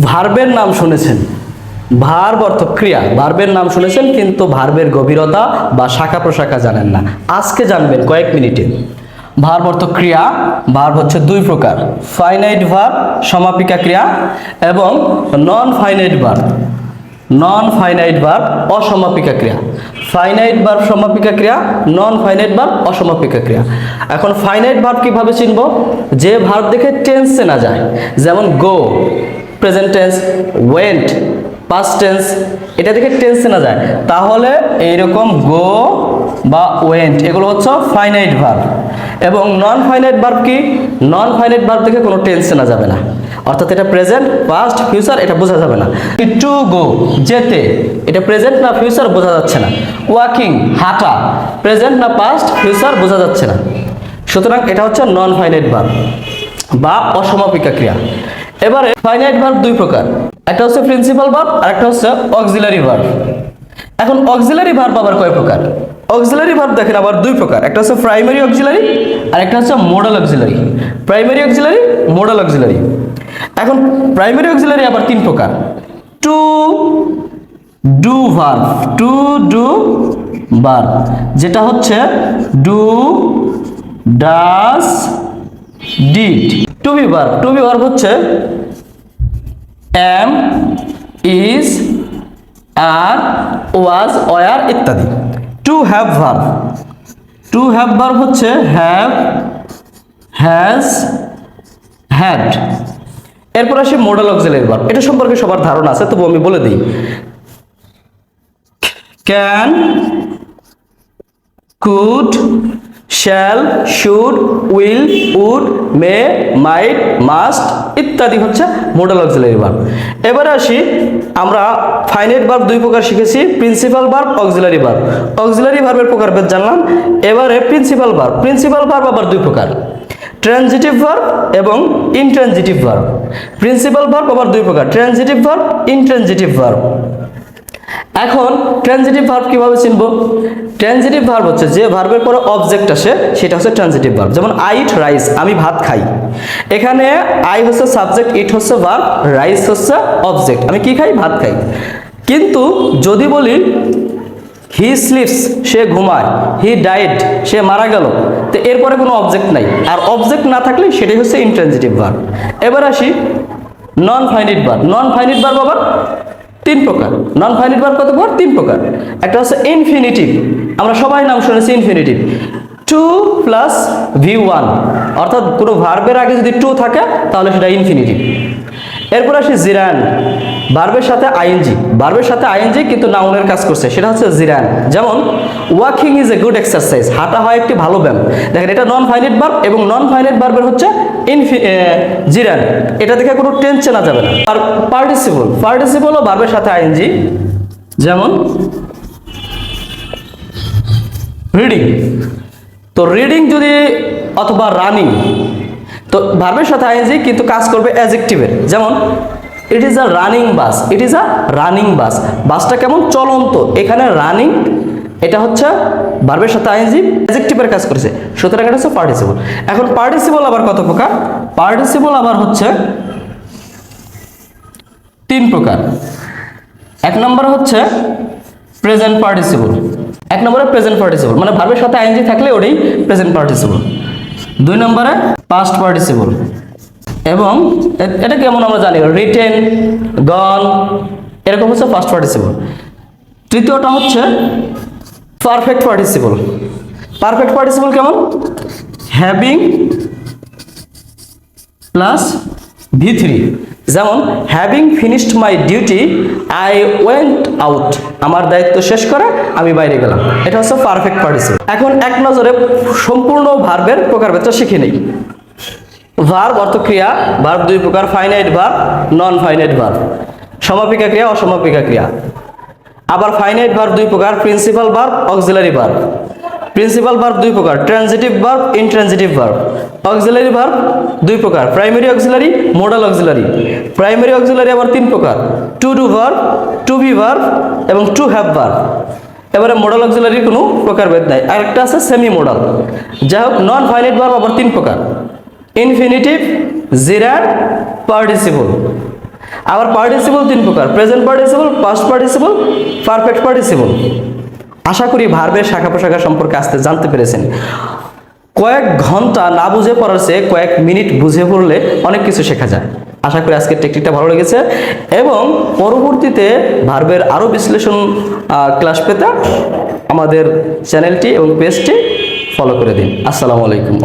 ভার্বের নাম শুনেছেন। ভার্ব অর্থ ক্রিয়া। ভার্বের নাম শুনেছেন, কিন্তু ভার্বের গভীরতা বা শাখা প্রশাখা জানেন না। আজকে জানবেন কয়েক মিনিটে। ভার্ব অর্থ ক্রিয়া, ভার্ব হচ্ছে দুই প্রকার। ফাইনাইট ভার্ব, সমাপিকা ক্রিয়া এবং non finite verb. Non finite verb, অসমাপিকা ক্রিয়া। ফাইনাইট ভার্ব, সমাপিকা ক্রিয়া নন ফাইনাইট ভার্ব, অসমাপিকা ক্রিয়া। এখন ফাইনাইট ভার্ব কীভাবে চিনব? যে ভার্ব দেখে টেন্স চেনা যায়। যেমন go present tense went past tense এটা দেখে টেন্স চেনা যায়। তাহলে এইরকম গো বা ওয়েন্ট এগুলো হচ্ছে ফাইনাইট ভার্ব এবং নন ফাইনাইট ভার্ব কি? নন ফাইনাইট ভার্ব দেখে কোনো টেন্স চেনা যাবে না। অর্থাৎ এটা প্রেজেন্ট পাস্ট ফিউচার এটা বোঝা যাবে না। টু গো যেতে, এটা প্রেজেন্ট না ফিউচার বোঝা যাচ্ছে না। ওয়াকিং হাঁটা প্রেজেন্ট না পাস্ট ফিউচার বোঝা যাচ্ছে না। সুতরাং এটা হচ্ছে নন ফাইনাইট ভার্ব বা অসমাপিকা ক্রিয়া। এবারে ফাইনাইট ভার্ব দুই প্রকার। একটা হচ্ছে প্রিন্সিপাল ভার্ব আর একটা হচ্ছে অক্সিলারি ভার্ব এখন অক্সিলারি ভার্ব আবার কয় প্রকার? অক্সিলারি ভার্ব দেখেন আবার দুই প্রকার, একটা হচ্ছে প্রাইমারি অক্সিলারি আর একটা হচ্ছে modal auxiliary primary auxiliary modal auxiliary এখন প্রাইমারি অক্সিলারি আবার তিন প্রকার। To do verb to do verb যেটা হচ্ছে do does did to be verb to be verb হচ্ছে am is are was were ইত্যাদি। To have verb to have verb হচ্ছে have has had এরপর আসি মোডাল অক্সিলারি ভার্ব এটা সম্পর্কে সবার ধারণা আছে তবু আমি বলে দিই। Can could shall should will would may might must ইত্যাদি হচ্ছে মোডাল অক্সিলারি ভার্ব এবারে আসি আমরা ফাইনাইট ভার্ব দুই প্রকার শিখেছি principal verb auxiliary verb auxiliary ভার্বের প্রকারভেদ জানলাম, এবারে প্রিন্সিপাল ভার্ব প্রিন্সিপাল ভার্ব আবার দুই প্রকার। ট্রানজিটিভ ভার্ব এবং ইনট্রানজিটিভ ভার্ব প্রিন্সিপাল ভার্ব আবার দুই প্রকার ট্রানজিটিভ ভার্ব ইনট্রানজিটিভ ভার্ব এখন ট্রানজিটিভ ভার্ব কীভাবে চিনব? ট্রানজিটিভ ভার্ব হচ্ছে যে ভার্বের পরে অবজেক্ট আসে, সেটা হচ্ছে ট্রানজিটিভ ভার্ব যেমন আই ইট রাইস আমি ভাত খাই। এখানে আই হচ্ছে সাবজেক্ট ইট হচ্ছে ভার্ব রাইস হচ্ছে অবজেক্ট আমি কি খাই? ভাত খাই। কিন্তু যদি বলি হি স্লিপস সে ঘুমায় হি ডায়েট সে মারা গেল, তো এরপরে কোনো অবজেক্ট নাই। আর অবজেক্ট না থাকলে সেটাই হচ্ছে ইন্ট্রানজিটিভ ভার্ব এবার আসি non finite verb non finite verb আবার তিন প্রকার। নন ফাইনিট ভার্ব কত প্রকার? তিন প্রকার। একটা হচ্ছে ইনফিনিটিভ আমরা সবাই নাম শুনেছি infinitive to plus V one অর্থাৎ কোনো ভার্বের আগে যদি টু থাকে, তাহলে সেটা ইনফিনিটিভ এরপর আসে জিরান ভার্বের সাথে আইএনজি। বার্বের সাথে আইএনজি কিন্তু নাউনের কাজ করছে, সেটা হচ্ছে জিরান। যেমন, walking is a good exercise, হাঁটা হয় একটি ভালো ব্যায়াম। দেখেন, এটা নন ফাইনাইট বার্ব এবং নন ফাইনাইট বার্বের হচ্ছে ইনফি জিরান। এটা দেখে কোনো টেন্স চেনা যাবে না। আর পার্টিসিপল পার্টিসিপলও বার্বের সাথে আইএনজি। যেমন রিডিং তো রিডিং যদি অথবা রানিং তো ভার্বের সাথে আইএনজি কিন্তু কাজ করবে অ্যাজেক্টিভের যেমন it is a running bus it is a running bus বাসটা কেমন? চলন্ত। এখানে রানিং এটা হচ্ছে ভার্বের সাথে আইএনজি অ্যাজেক্টিভের কাজ করেছে। সুতরাং এটা হচ্ছে পার্টিসিপল এখন পার্টিসিপল আবার কত প্রকার? পার্টিসিপল আবার হচ্ছে তিন প্রকার। এক নম্বর হচ্ছে প্রেজেন্ট পার্টিসিপল এক নম্বরে প্রেজেন্ট পার্টিসিপল মানে ভার্বের সাথে আইএনজি থাকলে ওটাই প্রেজেন্ট পার্টিসিপল দুই নম্বরে পাস্ট পার্টিসিপল এবং এটা কেমন আমরা জানি? রিটেন গন এরকম হচ্ছে ফার্স্ট পার্টিসিপল তৃতীয়টা হচ্ছে পারফেক্ট পার্টিসিপল পারফেক্ট পার্টিসিপল কেমন? হ্যাভিং প্লাস ভি থ্রি যেমন having finished my duty I went out আমার দায়িত্ব শেষ করে আমি বাইরে গেলাম। এটা হচ্ছে পারফেক্ট পার্টিসিপল এখন এক নজরে সম্পূর্ণ ভার্বের প্রকারভেদটা শিখে নেই। ভার্ব অর্থ ক্রিয়া ভার্ব দুই প্রকার finite verb non finite verb সমাপিকা ক্রিয়া, অসমাপিকা ক্রিয়া। আবার ফাইনাইট ভার্ব দুই প্রকার principal verb auxiliary verb principal verb দুই প্রকার transitive verb intransitive verb auxiliary verb দুই প্রকার primary auxiliary modal auxiliary primary auxiliary আবার তিন প্রকার to do verb to be verb এবং টু হ্যাভ ভার্ব এবারে মোডাল অক্সিলারির কোনো প্রকারভেদ নাই। আরেকটা আছে সেমি মোডাল যাই হোক নন ফাইনাইট ভার্ব আবার তিন প্রকার। ইনফিনিটিভ জিরার পার্টিসিপল আবার পার্টিসিপল তিন প্রকার present participle past participle perfect participle আশা করি ভার্বের শাখা প্রশাখা সম্পর্কে আসতে জানতে পেরেছেন। কয়েক ঘণ্টা না বুঝে পড়ার চেয়ে কয়েক মিনিট বুঝে পড়লে অনেক কিছু শেখা যায়। আশা করি আজকের টেকনিকটা ভালো লেগেছে। এবং পরবর্তীতে ভার্বের আরও বিশ্লেষণ ক্লাস পেতে আমাদের চ্যানেলটি এবং পেজটি ফলো করে দিন। আসসালামু আলাইকুম